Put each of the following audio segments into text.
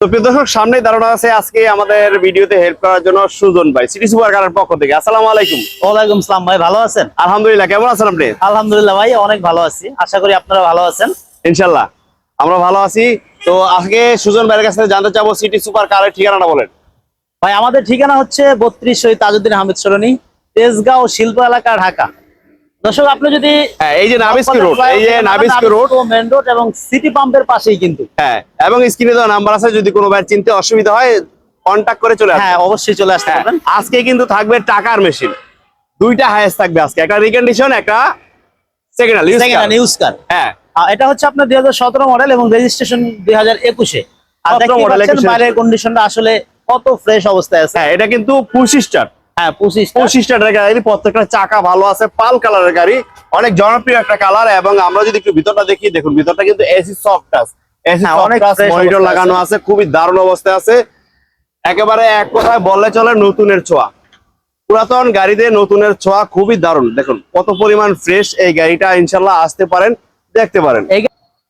তো প্রিয় দর্শক সামনে দাঁড়ানো আছে আজকে আমাদের ভিডিওতে হেল্প করার জন্য সুজন ভাই সিটি সুপার কারের পক্ষ থেকে। আসসালামু আলাইকুম। ওয়ালাইকুম সালাম ভাই ভালো আছেন? আলহামদুলিল্লাহ কেমন আছেন আপনি? আলহামদুলিল্লাহ ভাই অনেক ভালো আছি। আশা করি আপনারা ভালো আছেন। ইনশাল্লাহ আমরা ভালো আছি। তো আজকে সুজন ভাইয়ের কাছ থেকে জানতে চাবো সিটি সুপার কারের ঠিকানাটা বলেন। ভাই আমাদের ঠিকানা হচ্ছে বত্রিশ শহীদ তাজউদ্দিন আহমেদ সরণি তেজগাঁও শিল্প এলাকা ঢাকা। দর্শক আপনি যদি হ্যাঁ এই যে নাবিস্কি রোড এই যে নাবিস্কি রোড। মেন রোড এবং সিটি পাম্পের পাশেই কিন্তু। হ্যাঁ এবং স্ক্রিনে দেওয়া নাম্বার আছে যদি কোনো চিনতে অসুবিধা হয় কন্টাক্ট করে চলে আসবে হ্যাঁ অবশ্যই চলে আসতে হ্যাঁ, পারবেন। আজকে কিন্তু থাকবে টাকার মেশিন দুইটা হাইস্ট থাকবে আজকে একটা রিকন্ডিশন একটা সেকেন্ড নিউজ কার হ্যাঁ। এটা হচ্ছে আপনার দুই হাজার সতেরো মডেল এবং রেজিস্ট্রেশন দুই হাজার একুশে। আর 17 দেখতেই পাচ্ছেন বাইরের কন্ডিশনটা আসলে কত ফ্রেশ অবস্থায় আছে। হ্যাঁ এটা কিন্তু পুশ স্টার হ্যাঁ গাড়ি প্রত্যেকটা চাকা ভালো আছে পাল কালারের গাড়ি অনেক জনপ্রিয় একটা কালার এবং আমরা যদি একটু ভিতরটা দেখি দেখুন ভিতরটা কিন্তু এসি সফট টাচ এসি হ্যাঁ, অনেক মনিটর লাগানো আছে খুবই দারুণ অবস্থায় আছে। একেবারে এক কথায় বললে চলে নতুনের ছোঁয়া। পুরাতন গাড়িতে নতুনের ছোঁয়া খুবই দারুণ। দেখুন কত পরিমাণ ফ্রেশ এই গাড়িটা ইনশাল্লাহ আসতে পারেন দেখতে পারেন।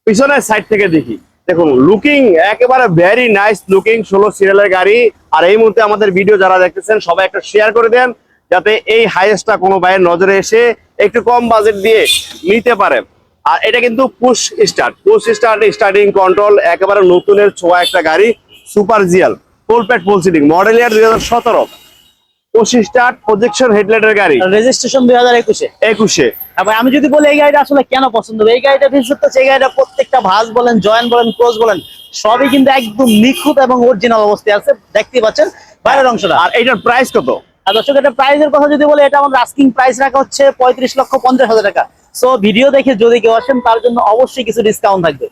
পিছনের সাইড থেকে দেখি। দেখুন লুকিং একেবারে ভেরি নাইস লুকিং ষোলো সিরিয়ালের গাড়ি। আর এই মুহূর্তে আমাদের ভিডিও যারা দেখতেছেন, সবাই একটা শেয়ার করে দেন, যাতে এই হাইয়েস্টটা কোনো ভাইয়ের নজরে এসে একটু কম বাজেট দিয়ে নিতে পারেন আর এটা কিন্তু push start push start starting control একেবারে নতুনের ছোঁয়া একটা গাড়ি সুপার জিয়াল ফুল প্যাট ফুল সিটিং মডেল ইয়ার দুই হাজার সতেরো। পঁচিশ স্টার্ট প্রজেকশন হেডলাইটের গাড়ি। রেজিস্ট্রেশন দুই হাজার একুশে। একুশে। এবার আমি যদি বলি এই গাড়িটা আসলে কেন পছন্দ হবে? এই গাড়িটা বিশেষত এই গাড়িটা প্রত্যেকটা ভাঁজ বলেন জয়েন বলেন ক্লোজ বলেন সবই কিন্তু একদম নিখুঁত এবং অরিজিনাল অবস্থায় আছে। দেখতেই পাচ্ছেন বাইরের অংশটা। আর আর এটার প্রাইস কত? আর দর্শক এটা প্রাইসের কথা যদি বলি এটা আমাদের আস্কিং প্রাইস রাখা হচ্ছে পঁয়ত্রিশ লক্ষ পঞ্চাশ হাজার টাকা। সো ভিডিও দেখে যদি কেউ আসেন তার জন্য অবশ্যই কিছু ডিসকাউন্ট থাকবে।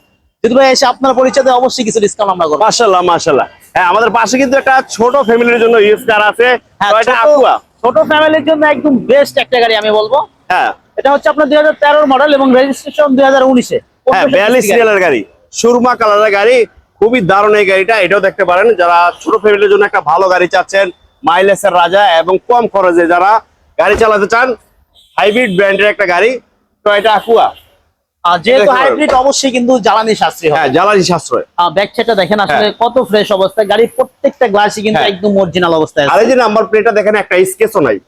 যদি ভাই এসে আপনার পরিচয় অবশ্যই কিছু ডিসকাউন্ট আমরা করব। মাশাল্লাহ হ্যাঁ আমাদের পাশে কিন্তু একটা ছোট ফ্যামিলির জন্য ইউজ কার আছে হ্যাঁ, এটা ছোট- আকুয়া ছোট ফ্যামিলির জন্য একদম বেস্ট একটা গাড়ি আমি বলব। হ্যাঁ। এটা হচ্ছে আপনার দুই হাজার তেরোর মডেল এবং রেজিস্ট্রেশন দুই হাজার উনিশে। হ্যাঁ বিয়াল্লিশ সিরিয়ালের গাড়ি। সুরমা কালারের গাড়ি খুবই দারুণ এই গাড়িটা এটাও দেখতে পারেন। যারা ছোট ফ্যামিলির জন্য একটা ভালো গাড়ি চাচ্ছেন মাইলেজের রাজা এবং কম খরচে যারা গাড়ি চালাতে চান হাইব্রিড ব্র্যান্ডের একটা গাড়ি তো এটা আকুয়া আর যেহেতু হাইব্রিড অবশ্যই কিন্তু জ্বালানি সাশ্রয়ী হ্যাঁ জ্বালানি সাশ্রয়। দেখেন আসলে হ্যাঁ। কত ফ্রেশ অবস্থায় গাড়ির প্রত্যেকটা গ্লাসই কিন্তু হ্যাঁ। একদম অরিজিনাল অবস্থায় আর এই যে নাম্বার প্লেটটা দেখেন একটা স্কেচও নাই।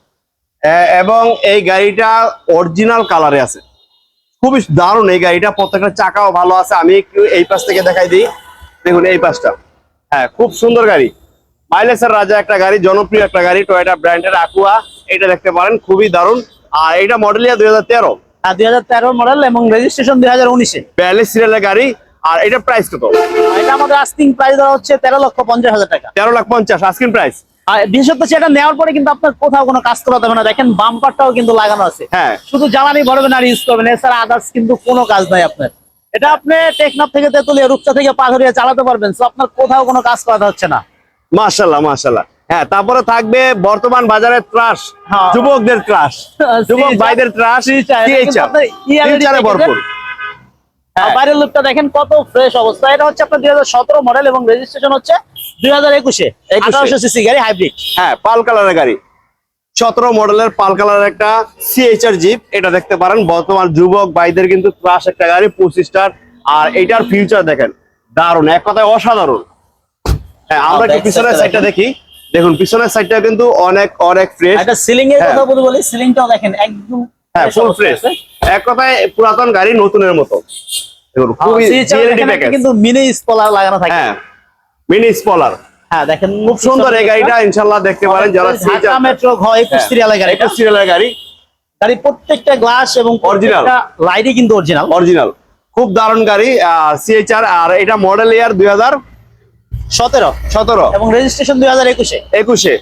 এবং এই গাড়িটা অরিজিনাল কালারে আছে। খুবই দারুণ এই গাড়িটা প্রত্যেকটা চাকাও ভালো আছে। আমি একটু এই পাশ থেকে দেখাই দিই। দেখুন এই পাশটা। হ্যাঁ খুব সুন্দর গাড়ি। মাইলেজের রাজা একটা গাড়ি জনপ্রিয় একটা গাড়ি টয়োটা ব্র্যান্ডের আকুয়া এটা দেখতে পারেন খুবই দারুণ। আর এটা মডেলিয়া দুই হাজার তেরো। আর দুই হাজার তেরোর মডেল এবং রেজিস্ট্রেশন দুই হাজার উনিশে। বিয়াল্লিশ সিরিয়ালের গাড়ি আর এটা প্রাইস কত? এটা আমাদের আস্কিং প্রাইস দেওয়া হচ্ছে তেরো লক্ষ পঞ্চাশ হাজার টাকা। তেরো লাখ পঞ্চাশ আস্কিন প্রাইস আর বিশেষত সেটা নেওয়ার পরে কিন্তু আপনার কোথাও কোনো কাজ করাতে হবে না। দেখেন বাম্পারটাও কিন্তু লাগানো আছে। হ্যাঁ। শুধু জ্বালানি ভরবেন আর ইউজ করবেন এছাড়া আদার্স কিন্তু কোনো কাজ নাই আপনার। এটা আপনি টেকনাফ থেকে তেতুলিয়া রূপসা থেকে পাথরিয়া চালাতে পারবেন তো আপনার কোথাও কোনো কাজ করাতে হচ্ছে না। মাশাল্লাহ মাশাল্লাহ হ্যাঁ তারপরে থাকবে বর্তমান বাজারের ত্রাস হ্যাঁ। যুবকদের ত্রাস যুবক CHR ভাইদের ত্রাস ভরপুর। বাইরের লুকটা দেখেন কত ফ্রেশ অবস্থা। এটা হচ্ছে আপনার দুই হাজার সতেরো মডেল এবং রেজিস্ট্রেশন হচ্ছে দুই হাজার একুশে। 21 আঠারোশো সিসি গাড়ি হাইব্রিড হ্যাঁ পাল কালারের গাড়ি। সতেরো মডেলের পাল কালারের একটা সিএইচআর জিপ এটা দেখতে পারেন। বর্তমান যুবক ভাইদের কিন্তু ত্রাস একটা গাড়ি পঁচিশটার। আর এটার ফিউচার দেখেন। দারুণ এক কথায় অসাধারণ। হ্যাঁ আমরা একটু পিছনের সাইডটা দেখি। দেখুন পিছনের সাইডটা কিন্তু অনেক অনেক ফ্রেশ একটা সিলিং এর হ্যাঁ। কথা বলি সিলিংটাও দেখেন একদম হ্যাঁ ফুল ফ্রেশ এক কথায় পুরাতন গাড়ি নতুনের মতো। দেখুন খুবই জিএলডি প্যাকেজ কিন্তু মিনি স্পলার লাগানো থাকে। হ্যাঁ মিনি স্পলার হ্যাঁ দেখেন খুব সুন্দর এই গাড়িটা ইনশাল্লাহ দেখতে পারেন যারা ঢাকা মেট্রো সিরিয়ালের গাড়ি একুশ সিরিয়ালের গাড়ি। গাড়ির প্রত্যেকটা গ্লাস এবং Original. লাইটই কিন্তু অরিজিনাল অরিজিনাল খুব দারুণ গাড়ি সিএইচআর আর এটা মডেল ইয়ার দুই হাজার সতেরো। সতেরো। এবং রেজিস্ট্রেশন দুই হাজার একুশে। একুশে।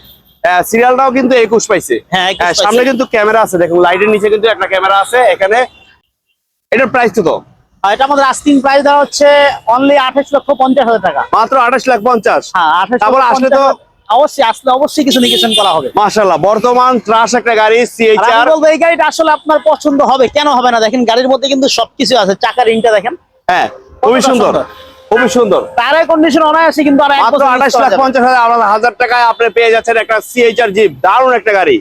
সিরিয়ালটাও কিন্তু একুশ পাইছে। হ্যাঁ, 21 হ্যাঁ। সামনে কিন্তু ক্যামেরা আছে। দেখুন লাইটের নিচে কিন্তু একটা ক্যামেরা আছে। এখানে এটার প্রাইস আর এটা আমাদের আস্কিং প্রাইস দেওয়া হচ্ছে অনলি আঠাশ লক্ষ পঞ্চাশ হাজার টাকা। মাত্র আঠাশ লাখ পঞ্চাশ। হ্যাঁ আঠাশ তারপর আসলে তো অবশ্যই আসলে অবশ্যই কিছু নিকেশন করা হবে। মাশাল্লাহ বর্তমান ত্রাস একটা গাড়ি সিএইচআর বলব এই গাড়িটা আসলে আপনার পছন্দ হবে কেন হবে না? দেখেন গাড়ির মধ্যে কিন্তু সবকিছু আছে। চাকার রিংটা দেখেন। হ্যাঁ খুবই সুন্দর। খুবই সুন্দর। টায়ারের কন্ডিশন অনায়াসে কিন্তু আর এক মাত্র বছর use আঠাশ করা লাখ যাবে। পঞ্চাশ হাজার আলাদা হাজার টাকায় আপনি পেয়ে যাচ্ছেন একটা সিএইচআর জিপ দারুণ একটা গাড়ি।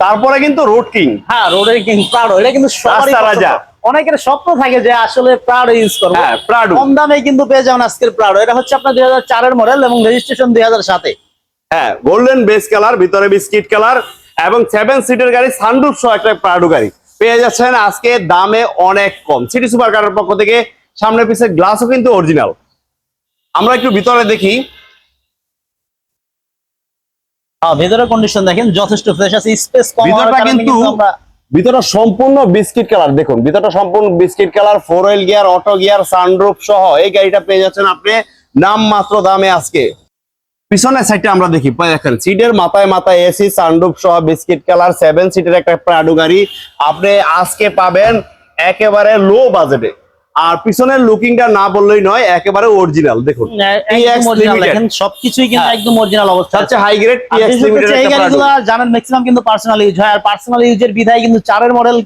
তারপরে কিন্তু রোড কিং হ্যাঁ রোডের কিং প্রাডো এটা কিন্তু সবারই রাজা। অনেকের স্বপ্ন থাকে যে আসলে প্রাডো ইউজ করব। হ্যাঁ প্রাডু কম দামে কিন্তু পেয়ে যাবেন আজকের প্রাডো এটা হচ্ছে আপনার দুই হাজার চারের মডেল এবং রেজিস্ট্রেশন দুই হাজার সাতে। হ্যাঁ গোল্ডেন বেস কালার ভিতরে বিস্কিট কালার এবং সেভেন সিটের গাড়ি সানরুফ সহ একটা প্রাডু গাড়ি। পেয়ে যাচ্ছেন আজকে দামে অনেক কম। সিটি সুপার কারের পক্ষ থেকে সামনে পিছের গ্লাসও কিন্তু অরিজিনাল আমরা একটু ভিতরে দেখি। ভেতরের কন্ডিশন দেখেন যথেষ্ট ফ্রেশ আছে স্পেস কম ভিতরটা কিন্তু ভিতরটা সম্পূর্ণ বিস্কিট কালার দেখুন ভিতরটা সম্পূর্ণ biscuit colour four wheel gear auto gear sunroof সহ এই গাড়িটা পেয়ে যাচ্ছেন আপনি নাম মাত্র দামে আজকে। পিছনের সাইডটা আমরা দেখি দেখেন সিটের মাথায় মাথায় এসি সানরুফ সহ বিস্কিট কালার সেভেন সিটের একটা প্রাডু গাড়ি। আপনি আজকে পাবেন একেবারে লো বাজেটে আর পিছনের লুকিংটা না বললেই নয় একেবারে অরিজিনাল দেখুন সবকিছুই কিন্তু হ্যাঁ। একদম অরিজিনাল অবস্থা আছে। হাই গ্রেড টিএক্স লিমিটেড এই গাড়িগুলো জানেন ম্যাক্সিমাম কিন্তু পার্সোনাল ইউজ হয়। আর পার্সোনাল ইউজের বিধায় কিন্তু চারের মডেল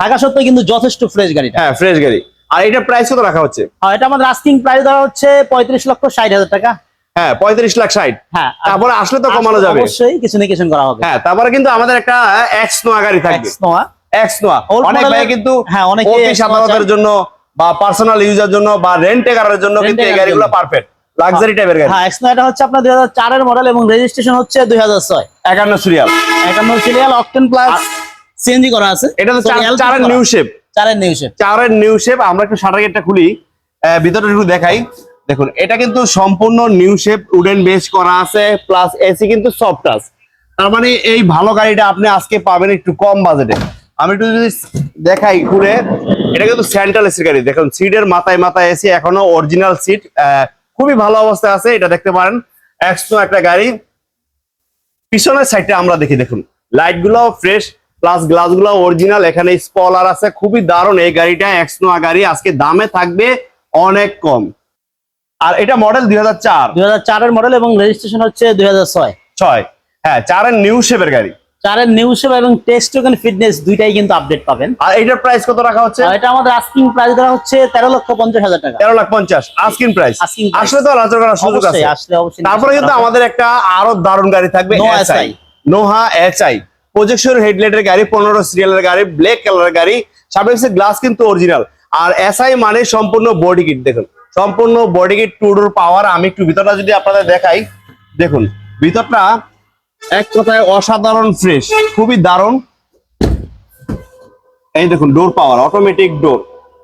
থাকা সত্ত্বেও কিন্তু যথেষ্ট ফ্রেশ গাড়িটা। হ্যাঁ ফ্রেশ গাড়ি। আর এটা প্রাইস কত রাখা হচ্ছে? এটা আমাদের আস্কিং প্রাইস দেওয়া হচ্ছে পঁয়ত্রিশ লক্ষ ষাট হাজার টাকা। হ্যাঁ পঁয়ত্রিশ লাখ ষাট। হ্যাঁ তারপরে আসলে তো কমানো যাবে। অবশ্যই কিছু করা হবে। হ্যাঁ তারপরে কিন্তু আমাদের একটা এক্স নোয়া গাড়ি থাকবে। X নোয়া এক্স নোয়া অনেক ভাই কিন্তু হ্যাঁ, অনেকে। জন্য বা পার্সোনাল ইউজের জন্য বা রেন্ট টেকারের জন্য কিন্তু এই গাড়িগুলো পারফেক্ট লাক্সারি টাইপের গাড়ি। হ্যাঁ এক্স এটা হচ্ছে আপনার দুই হাজার চারের মডেল এবং রেজিস্ট্রেশন হচ্ছে দুই হাজার ছয়। একান্ন সিরিয়াল একান্ন সিরিয়াল অকটেন প্লাস সিএনজি করা আছে। এটা তো চার- Sorry, LPG চারের করা। নিউ শেপ চারের নিউ শেপ চারের নিউ শেপ আমরা একটু শাটার গেটটা খুলি। ভিতরে একটু দেখাই। দেখুন এটা কিন্তু সম্পূর্ণ নিউ শেপ উডেন বেস করা আছে প্লাস এসি কিন্তু সফট টাচ তার মানে এই ভালো গাড়িটা আপনি আজকে পাবেন একটু কম বাজেটে আমি একটু যদি দেখাই ঘুরে এটা কিন্তু সেন্ট্রাল এসি গাড়ি। দেখুন সিটের মাথায় মাথায় এসি এখনও অরিজিনাল সিট খুবই ভালো অবস্থায় আছে এটা দেখতে পারেন। এক্সট্রা একটা গাড়ি। পিছনের সাইডটা আমরা দেখি দেখুন। লাইটগুলো ফ্রেশ প্লাস গ্লাসগুলো অরিজিনাল এখানে স্পলার আছে খুবই দারুণ এই গাড়িটা এক্সনোয়া গাড়ি আজকে দামে থাকবে অনেক কম। আর এটা মডেল দুই হাজার চার। দুই হাজার চারের মডেল এবং রেজিস্ট্রেশন হচ্ছে দুই হাজার ছয়। ছয়। হ্যাঁ চারের নিউ শেপের গাড়ি। চারের নিউ শেপ এবং টেস্ট টোকেন ফিটনেস দুইটাই কিন্তু আপডেট পাবেন। আর এটার প্রাইস কত রাখা হচ্ছে? এটা আমাদের আস্কিং প্রাইস দেওয়া হচ্ছে তেরো লক্ষ পঞ্চাশ হাজার টাকা। তেরো লাখ পঞ্চাশ আস্কিন প্রাইস আসলে তো আলোচনা করার সুযোগ আছে। আসলে অবশ্যই তারপরে কিন্তু আমাদের একটা আরও দারুণ গাড়ি থাকবে এসআই নোহা এসআই প্রজেকশন হেডলাইটের গাড়ি পনেরো সিরিয়ালের গাড়ি ব্ল্যাক কালারের গাড়ি। সামনে গ্লাস কিন্তু অরিজিনাল আর এসআই মানে সম্পূর্ণ বডি কিট দেখুন। সম্পূর্ণ বডি কিট টুডোর পাওয়ার আমি একটু ভিতরটা যদি আপনাদের দেখাই দেখুন। ভিতরটা এক কথায় অসাধারণ ফ্রেশ খুবই দারুণ। এই দেখুন door power automatic door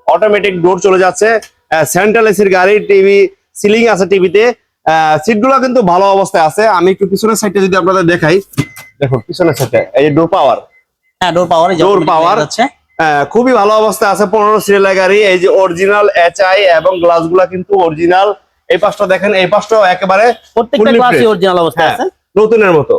automatic door চলে যাচ্ছে। সেন্ট্রাল এসির গাড়ি টিভি সিলিং আছে টিভিতে সিটগুলো কিন্তু ভালো অবস্থায় আছে। আমি একটু পিছনের সাইডে যদি আপনাদের দেখাই। দেখুন পিছনের সাইডে এই ডোর পাওয়ার হ্যাঁ ডোর পাওয়ার Door power। হচ্ছে খুবই ভালো অবস্থায় আছে পনেরো সিরিয়ালের গাড়ি। এই যে অরিজিনাল এইচআই এবং গ্লাসগুলা কিন্তু অরিজিনাল এই পাশটা দেখেন এই পাশটাও একেবারে প্রত্যেকটা fresh। অরিজিনাল অবস্থায় হ্যাঁ, আছে। নতুনের মতো।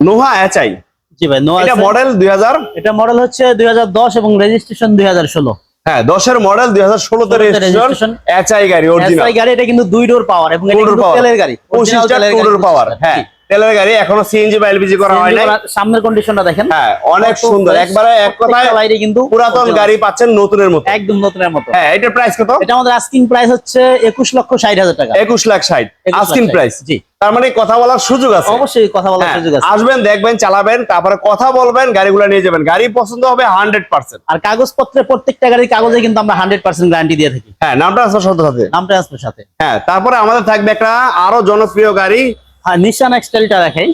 নোহা এইচআই জি ভাই নোহা এটা মডেল দুই হাজার এটা মডেল হচ্ছে দুই হাজার দশ এবং রেজিস্ট্রেশন দুই হাজার ষোলো। হ্যাঁ দশের মডেল দুই হাজার ষোলোতে 16 তে রেজিস্ট্রেশন registration। গাড়ি অরিজিনাল SI গাড়ি এটা কিন্তু দুই ডোর পাওয়ার এবং এটা। তেলের গাড়ি পঁচিশটা original তেলের টু গাড়ি, পাওয়ার হ্যাঁ। তেলের গাড়ি এখনও সিএনজি বা এলপিজি করা হয় সামনের কন্ডিশনটা দেখেন। হ্যাঁ অনেক সুন্দর। একবারে এক কথায় লাইটে কিন্তু পুরাতন গাড়ি পাচ্ছেন নতুনের মতো। একদম নতুনের মতো। হ্যাঁ এটার প্রাইস কত? এটা আমাদের আস্কিং প্রাইস হচ্ছে একুশ লক্ষ ষাট হাজার টাকা। একুশ লাখ ষাট। 21 লাখ আস্কিন 60 প্রাইস জি। তার মানে কথা বলার সুযোগ আছে। অবশ্যই কথা বলার হ্যাঁ, সুযোগ আছে। আসবেন দেখবেন চালাবেন তারপরে কথা বলবেন গাড়িগুলো নিয়ে যাবেন। গাড়ি পছন্দ হবে হান্ড্রেড পার্সেন্ট আর কাগজপত্রে প্রত্যেকটা গাড়ির কাগজে কিন্তু আমরা হান্ড্রেড পার্সেন্ট গ্যারান্টি দিয়ে থাকি। হ্যাঁ নামটা আছে সাথে সাথে। নাম ট্রান্সফার সাথে। হ্যাঁ তারপরে আমাদের থাকবে একটা আরও জনপ্রিয় গাড়ি হ্যাঁ নিশান এক্সটেলটা দেখাই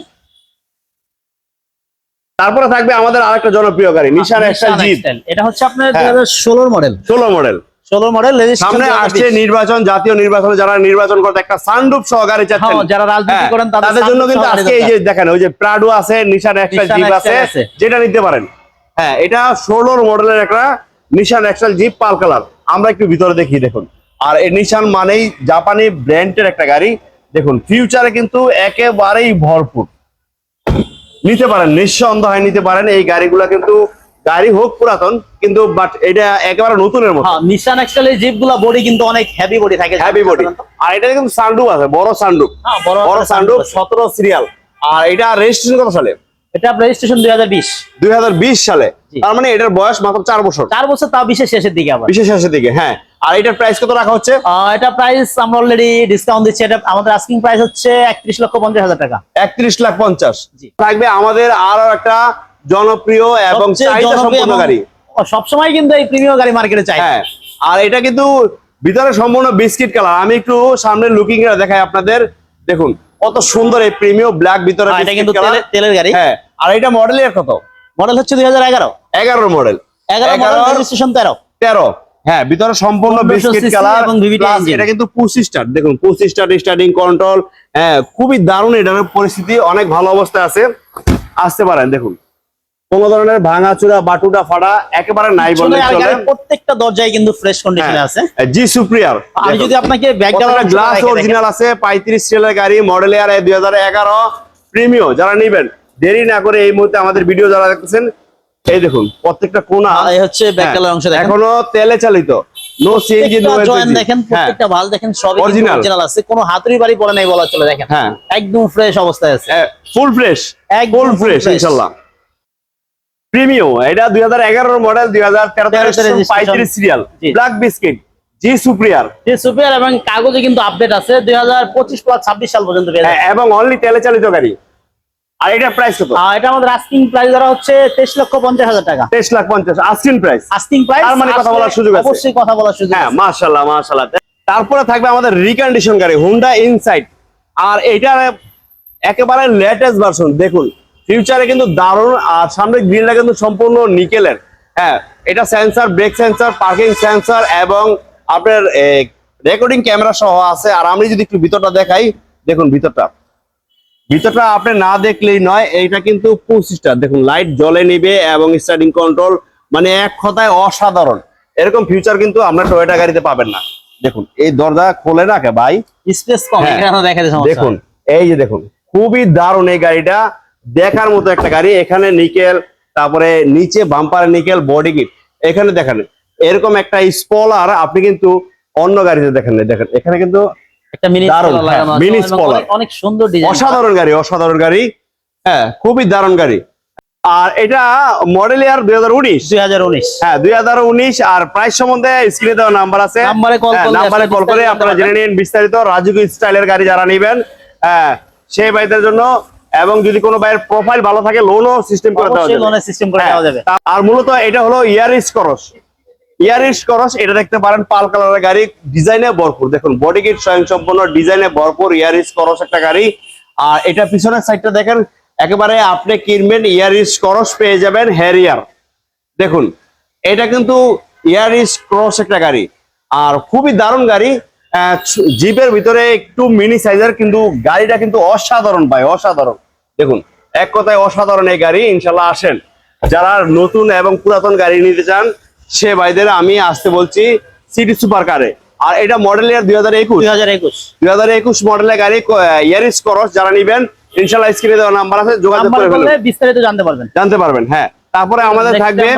তারপরে থাকবে আমাদের আরেকটা জনপ্রিয় গাড়ি নিশান জিপ এটা হচ্ছে আপনার দুই হ্যাঁ। হাজার ষোলোর মডেল ষোলো মডেল ষোলোর মডেল সামনে আসছে নির্বাচন জাতীয় নির্বাচনে যারা নির্বাচন করতে একটা সানরূপ সহ গাড়ি চাচ্ছেন। হ্যাঁ, যারা রাজনীতি হ্যাঁ, করেন তাদের জন্য কিন্তু আজকে এই যে দেখেন ওই যে প্রাডো আছে নিশান নিশান জিপ আছে। যেটা নিতে পারেন। হ্যাঁ এটা ষোলোর মডেলের একটা Nissan excel jeep pearl colour. আমরা একটু ভিতরে দেখি দেখুন। আর এই নিশান মানেই জাপানি ব্র্যান্ডের একটা গাড়ি। দেখুন ফিউচারে কিন্তু একেবারেই ভরপুর। নিতে পারেন নিঃসন্দেহে নিতে পারেন এই গাড়িগুলা কিন্তু গাড়ি হোক পুরাতন কিন্তু বাট এটা একেবারে নতুনের মতো। হ্যাঁ নিশান এক্সটেলের জিপগুলা বডি কিন্তু অনেক হেভি বডি থাকে। হ্যাভি বডি আর এটা কিন্তু সানরুফ আছে বড় সানরুফ হ্যাঁ, বড় সানরুফ sunroof আছে। সতেরো সিরিয়াল আর এটা রেজিস্ট্রেশন কত সালে? এটা রেজিস্ট্রেশন দুই হাজার বিশ। দুই সালে। তার মানে এটার বয়স মাত্র চার বছর। চার বছর তাও বিশেষ শেষের দিকে আবার। বিশেষ শেষের দিকে হ্যাঁ। আর এটার প্রাইস কত রাখা হচ্ছে? এটা প্রাইস আমরা অলরেডি ডিসকাউন্ট দিচ্ছি। এটা আমাদের আস্কিং প্রাইস হচ্ছে একত্রিশ লক্ষ পঞ্চাশ হাজার টাকা। একত্রিশ লাখ পঞ্চাশ। জি। থাকবে আমাদের আরও একটা জনপ্রিয় এবং এবং গাড়ি। সবসময় কিন্তু এই প্রিমিয়াম গাড়ি মার্কেটে চাই। হ্যাঁ আর এটা কিন্তু ভিতরে সম্পূর্ণ বিস্কিট কালার আমি একটু সামনে লুকিং এর দেখাই আপনাদের। দেখুন কত সুন্দর এই প্রিমিয়াম ব্ল্যাক ভিতরে এটা কিন্তু তেলের- গাড়ি। হ্যাঁ আর এটা মডেলের কত? মডেল হচ্ছে দুই হাজার এগারো। এগারো মডেল এগারো মডেল এগারো- রেজিস্ট্রেশন তেরো। তেরো। হ্যাঁ ভিতরে সম্পূর্ণ 1500 বিস্কিট কালার প্লাস এটা কিন্তু স্টার্ট দেখুন পুসি স্টার্ট স্টার্টিং কন্ট্রোল হ্যাঁ খুবই দারুণ এটার পরিস্থিতি অনেক ভালো অবস্থায় আছে। আসতে পারেন দেখুন। কোন ধরনের ভাঙাচুরা বাটুটা ফাটা একেবারে নাই আর চলে। প্রত্যেকটা দরজায় কিন্তু ফ্রেশ কন্ডিশনে আছে। হ্যাঁ, জি সুপ্রিয়ার। আমি যদি আপনাকে ব্যাকগ্রাউন্ড গ্লাস অরিজিনাল আছে পঁয়ত্রিশ সিলের গাড়ি মডেল ইয়ার দুই হাজার এগারো প্রিমিও যারা নিবেন দেরি না করে এই মুহূর্তে আমাদের ভিডিও যারা দেখতেছেন এই দেখুন প্রত্যেকটা কোনা এই হচ্ছে ব্যাক কালার অংশ দেখেন। এখনও তেলে চালিত নো সিএনজি নো joint দেখেন হ্যাঁ প্রত্যেকটা ভালো দেখেন সবই অরিজিনাল আছে কোনো হাতুড়ি বাড়ি পড়ে নাই বলা চলে দেখেন। হ্যাঁ। একদম ফ্রেশ অবস্থায় আছে। ফুল ফ্রেশ একদম ফ্রেশ ইনশাআল্লাহ প্রিমিয়াম এটা দুই হাজার এগারোর মডেল দুই হাজার তেরো 13 তে registration। পঁয়ত্রিশ serial G. Black biscuit G superior G superior এবং কাগজে কিন্তু আপডেট আছে দুই হাজার পঁচিশ প্লাস ছাব্বিশ সাল পর্যন্ত। এবং অনলি তেলে চালিত গাড়ি। আর এটার প্রাইস কত? আর এটা আমাদের আস্কিং প্রাইস ধরা হচ্ছে তেইশ লক্ষ পঞ্চাশ হাজার টাকা। তেইশ লাখ পঞ্চাশ আস্কিন প্রাইস আস্কিং প্রাইস তার মানে কথা বলার সুযোগ আছে। অবশ্যই কথা বলার সুযোগ হ্যাঁ আছে। মাশাল্লাহ মাশাল্লাহ তারপরে থাকবে আমাদের রিকন্ডিশন গাড়ি হুন্ডা ইনসাইট আর এটা একেবারে লেটেস্ট ভার্সন দেখুন ফিউচারে কিন্তু দারুণ আর সামনে গ্রিলটা কিন্তু সম্পূর্ণ নিকেলের হ্যাঁ এটা sensor brake sensor parking sensor এবং আপনার রেকর্ডিং ক্যামেরা সহ আছে। আর আমি যদি একটু ভিতরটা দেখাই দেখুন ভিতরটা। ভিতরটা আপনি না দেখলেই নয় এইটা কিন্তু পঁচিশটা দেখুন লাইট জ্বলে নিবে এবং স্টার্টিং কন্ট্রোল মানে এক কথায় অসাধারণ। এরকম ফিউচার কিন্তু আমরা টয়োটা গাড়িতে পাবেন না। দেখুন এই দরজা খোলে না কে ভাই? স্পেস কম হ্যাঁ। দেখুন এই যে দেখুন খুবই দারুণ এই গাড়িটা। দেখার মতো একটা গাড়ি এখানে নিকেল তারপরে নিচে বাম্পার নিকেল বডি কিট এখানে দেখেন এরকম একটা স্পলার আপনি কিন্তু অন্য গাড়িতে দেখেন না দেখেন এখানে কিন্তু একটা মিনি স্পলার হ্যাঁ, আছে mini এবং spoiler। অনেক- অনেক সুন্দর ডিজাইন অসাধারণ গাড়ি অসাধারণ গাড়ি। হ্যাঁ খুবই দারুণ গাড়ি। আর এটা মডেল ইয়ার দুই হাজার উনিশ। দুই হাজার উনিশ। হ্যাঁ দুই হাজার উনিশ আর প্রাইস সম্বন্ধে স্ক্রিনে দেওয়া নাম্বার আছে। নাম্বারে হ্যাঁ, নাম্বারে কল করে আপনারা জেনে নিন বিস্তারিত রাজুকি স্টাইলের গাড়ি যারা নেবেন। হ্যাঁ সেই ভাইদের জন্য এবং যদি কোনো ভাইয়ের প্রোফাইল ভালো থাকে লোনও সিস্টেম করে দেওয়া যাবে। আর মূলত এটা হলো ইয়ারিস করস ইয়ারিস করস, এটা দেখতে পারেন, পাল কালারের গাড়ি, ডিজাইনে ভরপুর। দেখুন বডি কিট স্বয়ং সম্পূর্ণ ডিজাইনে ভরপুর ইয়ারিস করস একটা গাড়ি। আর এটা পিছনের সাইডটা দেখেন, একেবারে আপনি কিনবেন ইয়ারিস করস পেয়ে যাবেন, হ্যারিয়ার। দেখুন, এটা কিন্তু ইয়ারিস ক্রস একটা গাড়ি। আর খুবই দারুণ গাড়ি। জিপের ভিতরে একটু মিনি সাইজের কিন্তু গাড়িটা কিন্তু অসাধারণ ভাই, অসাধারণ। দেখুন, এক কথায় অসাধারণ এই গাড়ি, ইনশাল্লাহ আসেন। যারা নতুন এবং পুরাতন গাড়ি নিতে চান সে ভাইদের আমি আসতে বলছি সিটি সুপার কারে। আর এটা মডেল ইয়ার দুই হাজার একুশ? দুই হাজার একুশ। দুই হাজার একুশ মডেলের গাড়ি ইয়ারিস করস যারা নিবেন ইনশাল্লাহ স্ক্রিনে দেওয়া নাম্বার আছে যোগাযোগ করে ফেলুন। বিস্তারিত জানতে পারবেন। জানতে পারবেন হ্যাঁ। তারপরে আমাদের থাকবে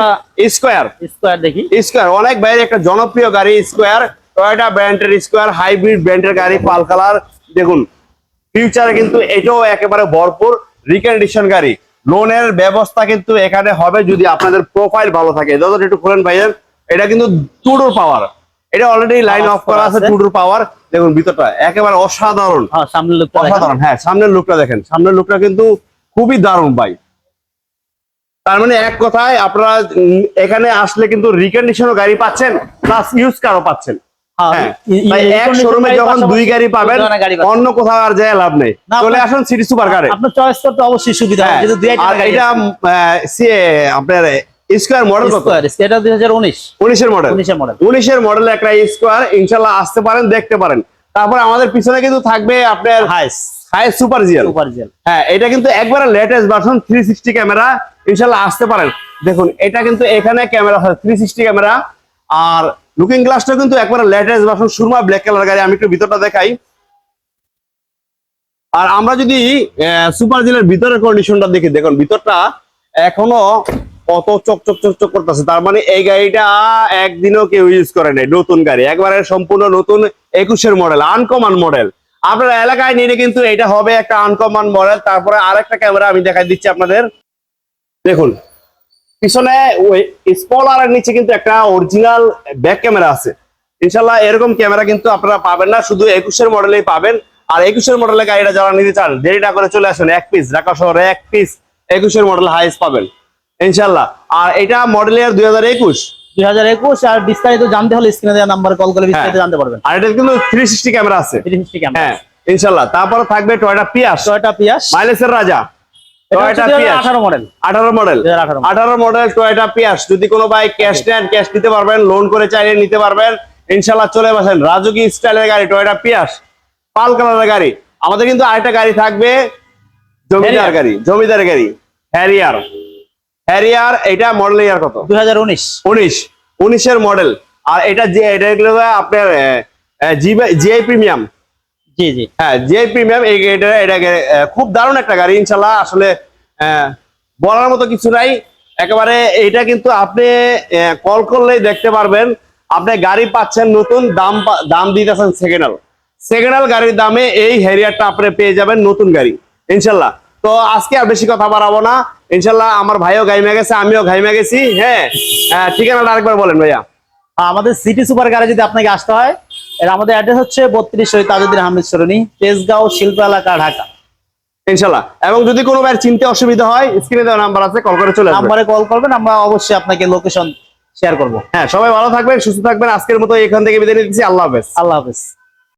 স্কোয়ার স্কোয়ার দেখি। স্কোয়ার অনেক বাইরে একটা জনপ্রিয় গাড়ি স্কোয়ার টয়োটা ব্র্যান্ডের স্কোয়ার হাইব্রিড ব্র্যান্ডের গাড়ি পাল কালার। দেখুন ফিউচারে কিন্তু এটাও একেবারে ভরপুর রিকন্ডিশন গাড়ি। লোনের ব্যবস্থা কিন্তু এখানে হবে যদি আপনাদের প্রোফাইল ভালো থাকে। দাদা একটু খোলেন ভাইয়ের। এটা কিন্তু টুডোর পাওয়ার এটা অলরেডি লাইন অফ করা আছে। টুডোর পাওয়ার দেখুন ভিতরটা একেবারে অসাধারণ। হ্যাঁ লোকটা অসাধারণ হ্যাঁ সামনের লুকটা দেখেন। সামনের লুকটা কিন্তু খুবই দারুণ ভাই। তার মানে এক কথায় আপনারা এখানে আসলে কিন্তু রিকন্ডিশনও গাড়ি পাচ্ছেন প্লাস ইউজ কারও পাচ্ছেন। এক শোরুমে যখন দুই গাড়ি পাবেন। অন্য কোথাও আর যায় লাভ নেই। চলে আসুন সিটি সুপার কারে আপনার চয়েস করতে অবশ্যই সুবিধা হ্যাঁ, দুই আর এটা আপনার স্কোয়ার মডেল কত? এটা মডেল মডেল মডেল একটা স্কোয়ার আসতে পারেন দেখতে পারেন। তারপর আমাদের পিছনে কিন্তু থাকবে আপনার হাইস সুপার জিএল সুপার হ্যাঁ এটা কিন্তু একবারে latest version three sixty camera ইনশাল্লাহ আসতে পারেন। দেখুন এটা কিন্তু এখানে ক্যামেরা হয় থ্রি সিক্সটি ক্যামেরা আর লুকিং গ্লাসটা কিন্তু একবারে লেটেস্ট ভার্সন সুরমা ব্ল্যাক কালার গাড়ি। আমি একটু ভিতরটা দেখাই। আর আমরা যদি সুপার জিলের ভিতরের কন্ডিশনটা দেখি, দেখুন, ভিতরটা এখনও কত চক চক করতেছে। তার মানে এই গাড়িটা একদিনও কেউ ইউজ করে নাই, নতুন গাড়ি। একবারে সম্পূর্ণ নতুন একুশের মডেল আনকমন মডেল আপনার এলাকায় নিলে কিন্তু এটা হবে একটা আনকমন মডেল তারপরে আরেকটা ক্যামেরা আমি দেখাই দিচ্ছি আপনাদের। দেখুন পিছনে ওই স্পলারের নিচে কিন্তু একটা অরিজিনাল ব্যাক ক্যামেরা আছে। ইনশাল্লাহ এরকম ক্যামেরা কিন্তু আপনারা পাবেন না শুধু একুশের মডেলেই পাবেন। আর একুশের মডেলের গাড়িটা যারা নিতে চান দেরি না করে চলে আসুন এক পিস ঢাকা শহরে এক পিস একুশের মডেল হাইস পাবেন ইনশাল্লাহ আর এটা মডেল ইয়ার দুই হাজার একুশ? দুই হাজার একুশ আর বিস্তারিত জানতে হলে স্ক্রিনে দেওয়া নাম্বার কল করে বিস্তারিত হ্যাঁ। জানতে পারবেন। আর এটা কিন্তু থ্রি সিক্সটি ক্যামেরা আছে। থ্রি সিক্সটি ক্যামেরা হ্যাঁ ইনশাল্লাহ তারপরে থাকবে টয়টা পিয়াস টয়টা পিয়াস মাইলেজের রাজা। টয়টা পিয়াস মডেল আঠারো মডেল 2018 মডেল টয়টা পিয়াস যদি কোনো ভাই ক্যাশ নেন ক্যাশ নিতে পারবেন লোন করে চাইলে নিতে পারবেন। চলে বসেন রাজুকি স্টাইলের গাড়ি টয়টা পিয়াস পাল কালারের গাড়ি। আমাদের কিন্তু আরেকটা গাড়ি থাকবে জমিদার গাড়ি জমিদার গাড়ি। হ্যারিয়ার হ্যারিয়ার এটা মডেল ইয়ার কত? দুই হাজার উনিশ। উনিশ। উনিশের মডেল আর এটা যে এটা আপনার জিআই প্রিমিয়াম জি জি। হ্যাঁ প্রিমিয়াম এই এটা এটা খুব দারুণ একটা গাড়ি ইনশাল্লাহ। আসলে বলার মতো কিছু নাই। একেবারে এইটা কিন্তু আপনি কল করলেই দেখতে পারবেন। আপনি গাড়ি পাচ্ছেন নতুন দাম দাম দিতেছেন সেকেন্ড হ্যান্ড সেকেন্ড হ্যান্ড গাড়ির দামে এই হেরিয়ারটা আপনি পেয়ে যাবেন নতুন গাড়ি ইনশাল্লাহ। তো আজকে আর বেশি কথা বাড়াবো না। ইনশাল্লাহ আমার ভাইও গাইমে গেছে আমিও গাইমে গেছি। হ্যাঁ ঠিকানাটা আরেকবার বলেন ভাইয়া। আমাদের সিটি সুপার গাড়ি যদি আপনাকে আসতে হয় এর আমাদের অ্যাড্রেস হচ্ছে বত্রিশ শহীদ তাজুদ্দিন আহমেদ সরণি তেজগাঁও শিল্প এলাকা ঢাকা। ইনশাল্লাহ এবং যদি কোনো ভাইয়ের চিনতে অসুবিধা হয় স্ক্রিনে দেওয়া নাম্বার আছে কল করে চলে নাম্বারে কল করবেন আমরা অবশ্যই আপনাকে লোকেশন শেয়ার করব। হ্যাঁ সবাই ভালো থাকবেন সুস্থ থাকবেন। আজকের মতো এখান থেকে বিদায় নিচ্ছি আল্লাহ হাফেজ। আল্লাহ হাফেজ।